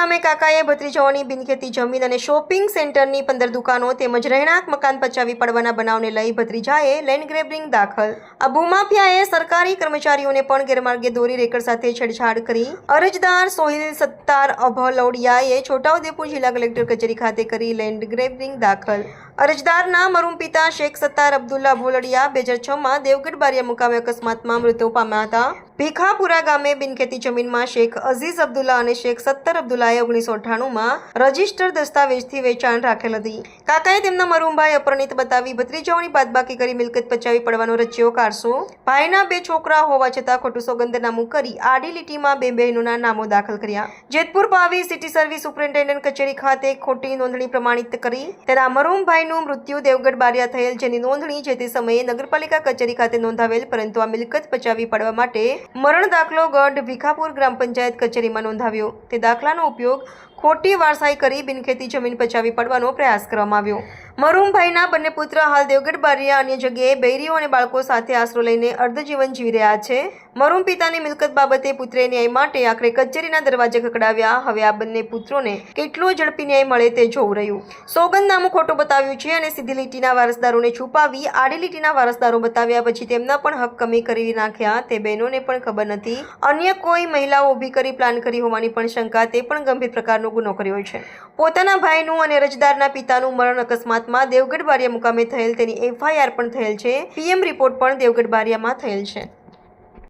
ગામે કાકાએ ભત્રીજાઓની બિનખેતી જમીન અને શોપિંગ સેન્ટરની પંદર દુકાનો તેમજ રહેણાંક મકાન પચાવી પડવાના બનાવને લઈ ભત્રીજાએ લેન્ડ ગ્રેબિંગ દાખલ. આ ભૂમાફિયાએ સરકારી કર્મચારીઓને પણ ગેરમાર્ગે દોરી રેકડ સાથે છેડછાડ કરી. અરજદાર સોહિલ સત્તાર અભલૌડિયાએ છોટાઉદેપુર જિલ્લા કલેક્ટર કચેરી ખાતે કરી લેન્ડ ગ્રેબિંગ દાખલ. અરજદારના મરૂમ પિતા શેખ સત્તાર અબ્દુલ્લા ભોલડિયા બે હજાર છમાં દેવગઢ બારિયા મુકામે અકસ્માતમાં મૃત્યુ પામ્યા હતા. ભીખાપુરા ગામે બિનખેતી જમીનમાં શેખ અઝીઝ અબ્દુલ્લા અને શેખ સત્તર અબ્દુલ્લાએ ઓગણીસો અઠ્ઠાણુંમાં રજિસ્ટર દસ્તાવેજથી વેચાણ રાખેલ હતી. કાકાએ તેમના મરુમભાઈ અપરણિત બતાવી ભત્રીજાઓની બાદબાકી કરી મિલકત પચાવી પડવાનો રચ્યો કારસો. ભાઈના બે છોકરા હોવા છતાં ખોટું સોગંદનામું કરી આડી લીટીમાં બે બહેનોના નામો દાખલ કર્યા. Jetpur Pavi city service superintendent કચેરી ખાતે ખોટી નોંધણી પ્રમાણિત કરી. તેના મરુમભાઈનું મૃત્યુ દેવગઢ બારિયા થયેલ જેની નોંધણી જે તે સમયે નગરપાલિકા કચેરી ખાતે નોંધાવેલ, પરંતુ આ મિલકત પચાવી પાડવા માટે મરણ દાખલો ગઢ ભીખાપુર ગ્રામ પંચાયત કચેરીમાં નોંધાવ્યો. તે દાખલાનો ઉપયોગ ખોટી વારસાઈ કરી બિનખેતી જમીન પચાવી પાડવાનો પ્રયાસ કરવામાં આવ્યો. મરુમભાઈના બંને પુત્ર હાલ દેવગઢ બારિયા અન્ય જગ્યાએ બૈરીઓ અને બાળકો સાથે આશરો લઈને અર્ધજીવન જીવી રહ્યા છે. મરુમ પિતાની મિલકત બાબતે પુત્રે ન્યાય માટે આખરે કચેરીના દરવાજે ખકડાવ્યા હવે આ બંને પુત્રોને કેટલો ઝડપી ન્યાય મળે તે જોવું રહ્યું. સોગંદનામું ખોટું બતાવ્યું છે અને સીધી લીટીના વારસદારોને છુપાવી આડી લીટીના વારસદારો બતાવ્યા પછી તેમના પણ હક કમી કરી નાખ્યા. તે બહેનોને પણ ખબર નથી. અન્ય કોઈ મહિલાઓ ઊભી કરી પ્લાન કરી હોવાની પણ શંકા. તે પણ ગંભીર પ્રકારનો ગુનો કર્યો છે. પોતાના ભાઈનું અને અરજદારના પિતાનું મરણ અકસ્માતમાં દેવગઢ બારિયા મુકામે થયેલ તેની એફઆઈઆર પણ થયેલ છે. પીએમ રિપોર્ટ પણ દેવગઢ બારિયામાં થયેલ છે.